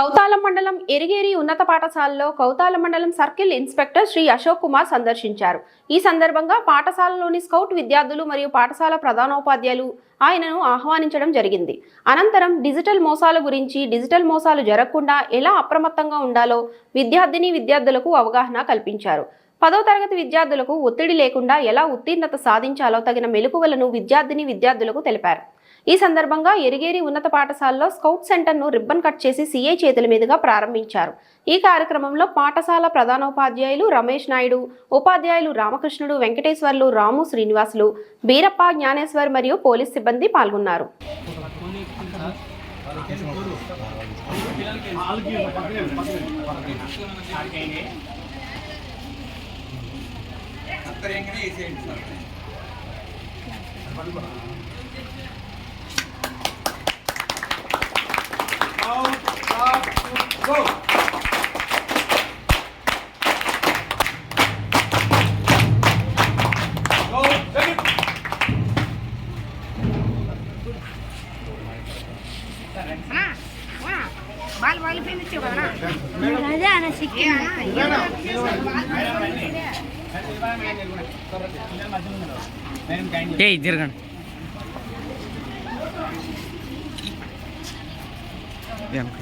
కౌతాలం మండలం ఎరిగేరి ఉన్నత పాఠశాలలో కౌతాల మండలం సర్కిల్ ఇన్స్పెక్టర్ శ్రీ అశోక్ కుమార్ సందర్శించారు. ఈ సందర్భంగా పాఠశాలలోని స్కౌట్ విద్యార్థులు మరియు పాఠశాల ప్రధానోపాధ్యాయులు ఆయనను ఆహ్వానించడం జరిగింది. అనంతరం డిజిటల్ మోసాల గురించి డిజిటల్ మోసాలు జరగకుండా ఎలా అప్రమత్తంగా ఉండాలో విద్యార్థిని విద్యార్థులకు అవగాహన కల్పించారు. పదో తరగతి విద్యార్థులకు ఒత్తిడి లేకుండా ఎలా ఉత్తీర్ణత సాధించాలో తగిన మెలకువలను విద్యార్థిని విద్యార్థులకు తెలిపారు. ఈ సందర్భంగా ఎరిగేరి ఉన్నత పాఠశాలలో స్కౌట్ సెంటర్ను రిబ్బన్ కట్ చేసి సీఐ చేతుల మీదుగా ప్రారంభించారు. ఈ కార్యక్రమంలో పాఠశాల ప్రధానోపాధ్యాయులు రమేష్ నాయుడు ఉపాధ్యాయులు రామకృష్ణుడు వెంకటేశ్వర్లు రాము శ్రీనివాసులు బీరప్ప జ్ఞానేశ్వర్ మరియు పోలీస్ సిబ్బంది పాల్గొన్నారు. అంతర్యంగానే వేసేయండి సార్ వాళ్ళు వాళ్ళు పిలిచావు కదా అదే అన్న సిక్కింది ఏ జరగండి వెనక